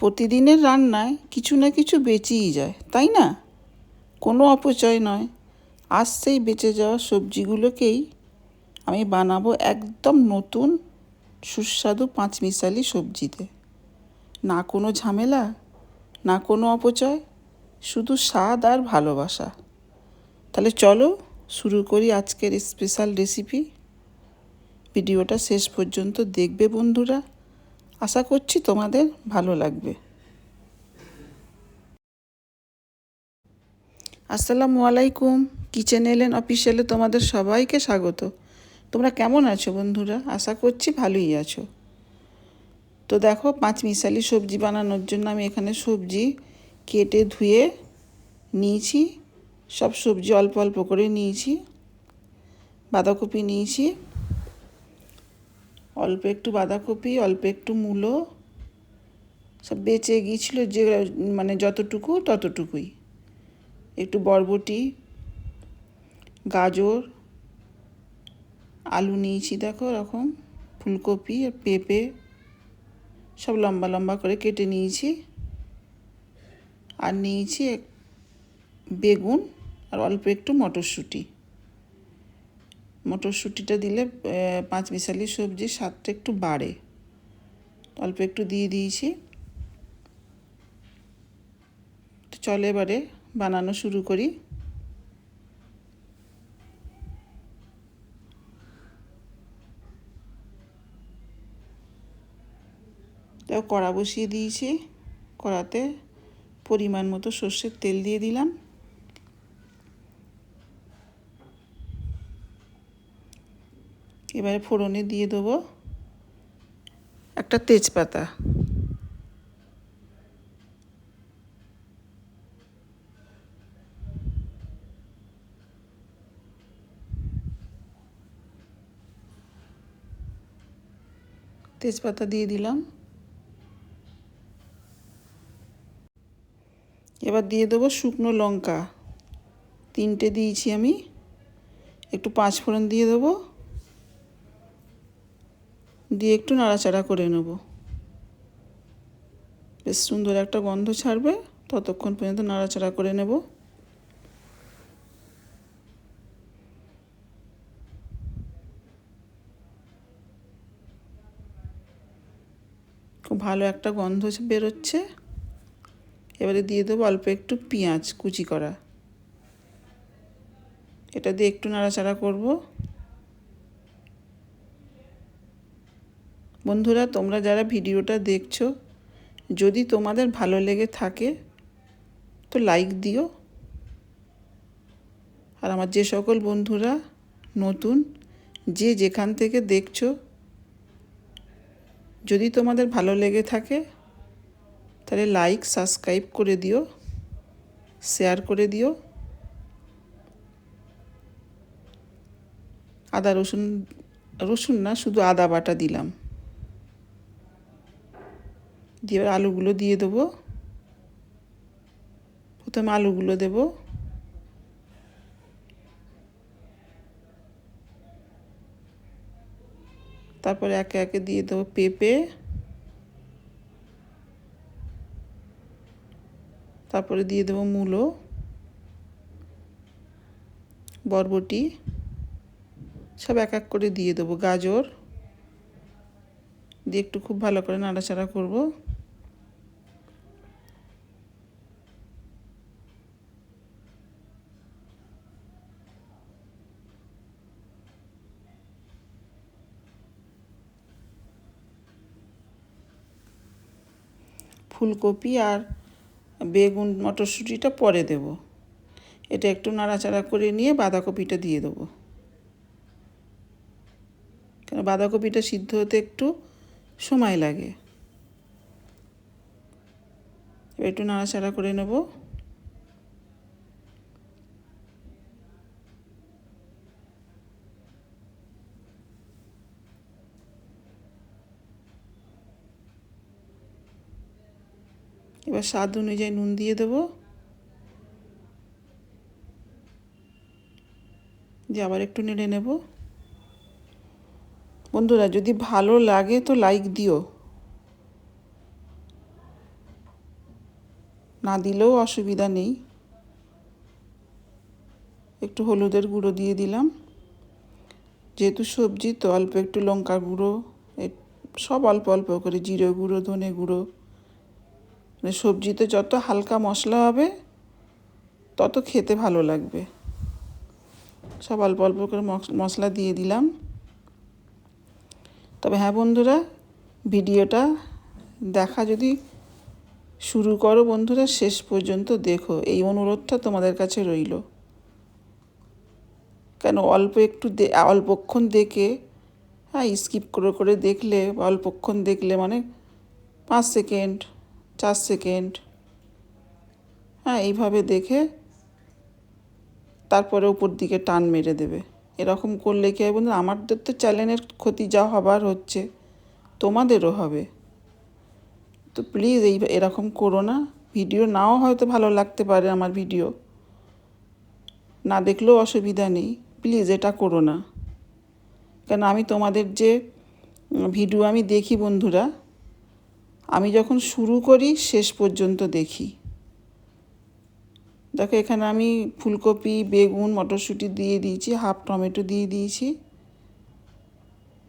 প্রতিদিনের রান্নায় কিছু না কিছু বেঁচেই যায়, তাই না? কোনো অপচয় নয়। আজ সেই বেঁচে যাওয়া সবজিগুলোকেই আমি বানাবো একদম নতুন, সুস্বাদু পাঁচমিশালি সবজিতে। না কোনো ঝামেলা, না কোনো অপচয়, শুধু স্বাদ আর ভালোবাসা। তাহলে চলো শুরু করি আজকের স্পেশাল রেসিপি ভিডিওটা শেষ পর্যন্ত দেখবে বন্ধুরা। আশা করছি তোমাদের ভালো লাগবে। আসসালামু আলাইকুম, কিচেন এলেন অফিসিয়ালে তোমাদের সবাইকে স্বাগত। তোমরা কেমন আছো বন্ধুরা? আশা করছি ভালোই আছো। তো দেখো, পাঁচ মিশালি সবজি বানানোর জন্য আমি এখানে সবজি কেটে ধুয়ে নিয়েছি। সব সবজি অল্প অল্প করে নিয়েছি। বাঁধাকপি নিয়েছি। অল্প একটু বাঁধাকপি, অল্প একটু মূলো, সব বেঁচে গিয়েছিল যে মানে যতটুকু ততটুকুই। একটু বরবটি, গাজর, আলু নিয়েছি দেখো এরকম ফুলকপি আর পেঁপে, সব লম্বা লম্বা করে কেটে নিয়েছি। আর নিয়েছি বেগুন আর অল্প একটু মটরশুঁটি। মটরশুঁটিটা দিলে পাঁচ মিশালি সবজির স্বাদটা একটু বাড়ে। অল্প একটু দিয়ে দিয়েছি। চলে এবারে বানানো শুরু করি। তাও কড়া বসিয়ে দিয়েছি। কড়াতে পরিমাণ মতো সর্ষের তেল দিয়ে দিলাম। এবারে ফোড়নে দিয়ে দেবো একটা তেজপাতা। তেজপাতা দিয়ে দিলাম। এবার দিয়ে দেবো শুকনো লঙ্কা। তিনটে দিয়েছি আমি। একটু পাঁচ ফোড়ন দিয়ে দেবো। দিয়ে একটু নাড়াচাড়া করে নেব। বেশ সুন্দর একটা গন্ধ ছাড়বে, ততক্ষণ পর্যন্ত নাড়াচাড়া করে নেব। খুব ভালো একটা গন্ধ বেরোচ্ছে। এবারে দিয়ে দেবো অল্প একটু পেঁয়াজ কুচি করা। এটা দিয়ে একটু নাড়াচাড়া করব। বন্ধুরা, তোমরা যারা ভিডিওটা দেখছ, যদি তোমাদের ভালো লেগে থাকে, তো লাইক দিও। আর আমার যে সকল বন্ধুরা নতুন, যে যেখান থেকে দেখছ, যদি তোমাদের ভালো লেগে থাকে, তাহলে লাইক সাবস্ক্রাইব করে দিও শেয়ার করে দিও। আদা রসুন রসুন না, শুধু আদা বাটা দিলাম। দিয়ে আলুগুলো দিয়ে দেবো। প্রথমে আলুগুলো দেব। তারপরে একে একে দিয়ে দেবো পেঁপে। তারপরে দিয়ে দেবো মূলো। বরবটি। সব এক এক করে দিয়ে দেবো গাজর। দিয়ে একটু খুব ভালো করে নাড়াচাড়া করব। ফুলকপি আর বেগুন মটরশুঁটিটা পরে দেব। এটা একটু নাড়াচাড়া করে নিয়ে বাঁধাকপিটা দিয়ে দেবো। কেন বাঁধাকপিটা সিদ্ধ হতে একটু সময় লাগে। একটু নাড়াচাড়া করে নেব। এবার স্বাদ অনুযায়ী নুন দিয়ে দেবো। দিয়ে আবার একটু নেড়ে নেব। বন্ধুরা, যদি ভালো লাগে তো লাইক দিও। না দিলেও অসুবিধা নেই। একটু হলুদের গুঁড়ো দিয়ে দিলাম। যেহেতু সবজি, তো অল্প একটু লঙ্কা গুঁড়ো সব অল্প অল্প করে, জিরে গুঁড়ো, ধনে গুঁড়ো মানে সবজিতে যত হালকা মশলা হবে, তত খেতে ভালো লাগবে। সব অল্প অল্প করে মশলা দিয়ে দিলাম। তবে হ্যাঁ বন্ধুরা, ভিডিওটা দেখা যদি শুরু করো বন্ধুরা, শেষ পর্যন্ত দেখো। এই অনুরোধটা তোমাদের কাছে রইল। কেন অল্প একটু অল্পক্ষণ দেখে হ্যাঁ স্কিপ করে করে দেখলে অল্পক্ষণ দেখলে মানে পাঁচ সেকেন্ড চার সেকেন্ড হ্যাঁ এইভাবে দেখে তারপরে উপর দিকে টান মেরে দেবে। এরকম করলে কি হয় বন্ধু আমাদের তো চ্যানেলের ক্ষতি যা হবার হচ্ছে, তোমাদেরও হবে। তো প্লিজ এই এরকম করো না। ভিডিও নাও হয়তো ভালো লাগতে পারে আমার ভিডিও। না দেখলেও অসুবিধা নেই। প্লিজ এটা করো না। কেন আমি তোমাদের যে ভিডিও আমি দেখি বন্ধুরা আমি যখন শুরু করি, শেষ পর্যন্ত দেখি। দেখো, এখানে আমি ফুলকপি, বেগুন, মটরশুঁটি দিয়ে দিয়েছি, হাফ টমেটো দিয়ে দিয়েছি।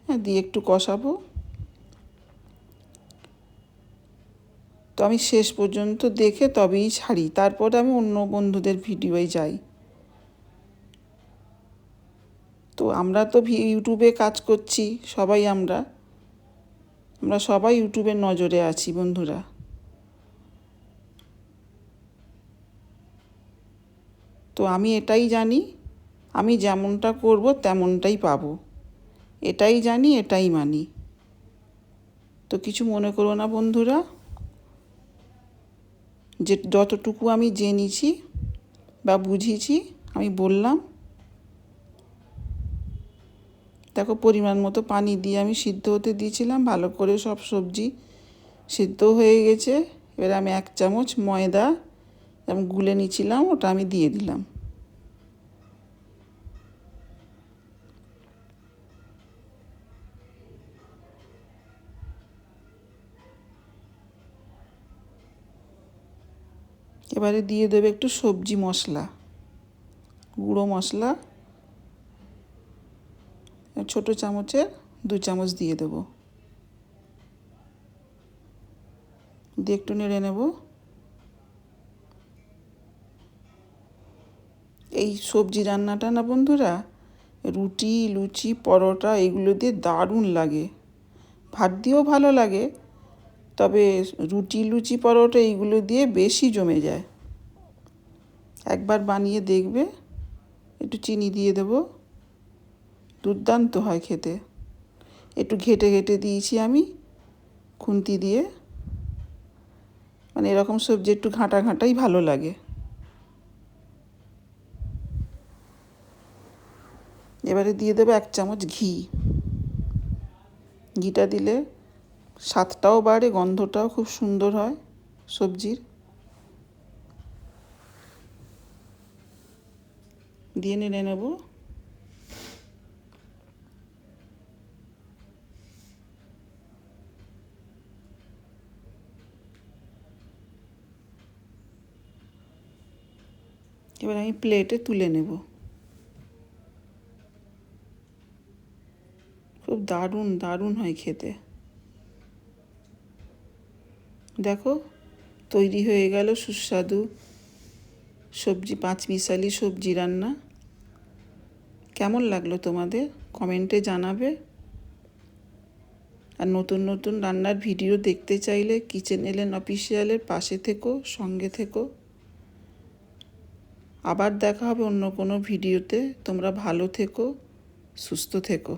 হ্যাঁ দিয়ে একটু কষাবো। তো আমি শেষ পর্যন্ত দেখে তবেই ছাড়ি। তারপরে আমি অন্য বন্ধুদের ভিডিওয় যাই। তো আমরা তো ইউটিউবে কাজ করছি, সবাই আমরা। আমরা সবাই ইউটিউবের নজরে আছি, বন্ধুরা। তো আমি এটাই জানি, আমি যেমনটা করব তেমনটাই পাবো। এটাই জানি, এটাই মানি। তো কিছু মনে করো না, বন্ধুরা। যে যতটুকু আমি জেনেছি বা বুঝেছি, আমি বললাম। দেখো পরিমাণ মতো পানি দিয়ে আমি সিদ্ধ হতে দিয়েছিলাম, ভালো করে সব সবজি সিদ্ধ হয়ে গেছে। এবার আমি এক চামচ ময়দা যেমন গুলে নিয়েছিলাম, ওটা আমি দিয়ে দিলাম। এবারে দিয়ে দেবে একটু সবজি মশলা, গুঁড়ো মশলা। ছোট চামচের দু চামচ দিয়ে দেবো। দিয়ে একটু নেড়ে নেব। এই সবজি রান্নাটা না বন্ধুরা, রুটি, লুচি, পরোটা, এগুলো দিয়ে দারুণ লাগে। ভাত দিয়েও ভালো লাগে, তবে রুটি, লুচি, পরোটা এইগুলো দিয়ে বেশি জমে যায়। একবার বানিয়ে দেখবে, একটু চিনি দিয়ে দেবো। দুর্দান্ত হয় খেতে। একটু ঘেটে ঘেটে দিয়েছি আমি, খুন্তি দিয়ে। মানে এরকম সবজি একটু ঘাঁটা ঘাঁটাই ভালো লাগে। এবারে দিয়ে দেবো এক চামচ ঘি। ঘিটা দিলে স্বাদটাও বাড়ে, গন্ধটাও খুব সুন্দর হয় সবজির। দিয়ে নেড়ে নেব। এবার আমি প্লেটে তুলে নেব। খুব দারুণ দারুণ হয় খেতে। দেখো, তৈরি হয়ে গেল সুস্বাদু সবজি পাঁচ মিশালি সবজি রান্না। কেমন লাগল তোমাদের? কমেন্টে জানাবে। আর নতুন নতুন রান্নার ভিডিও দেখতে চাইলে কিচেন এলেন অফিসিয়ালের পাশে থেকো, সঙ্গে থেকো। আবার দেখা হবে অন্য কোনো ভিডিওতে। তোমরা ভালো থেকো সুস্থ থেকো।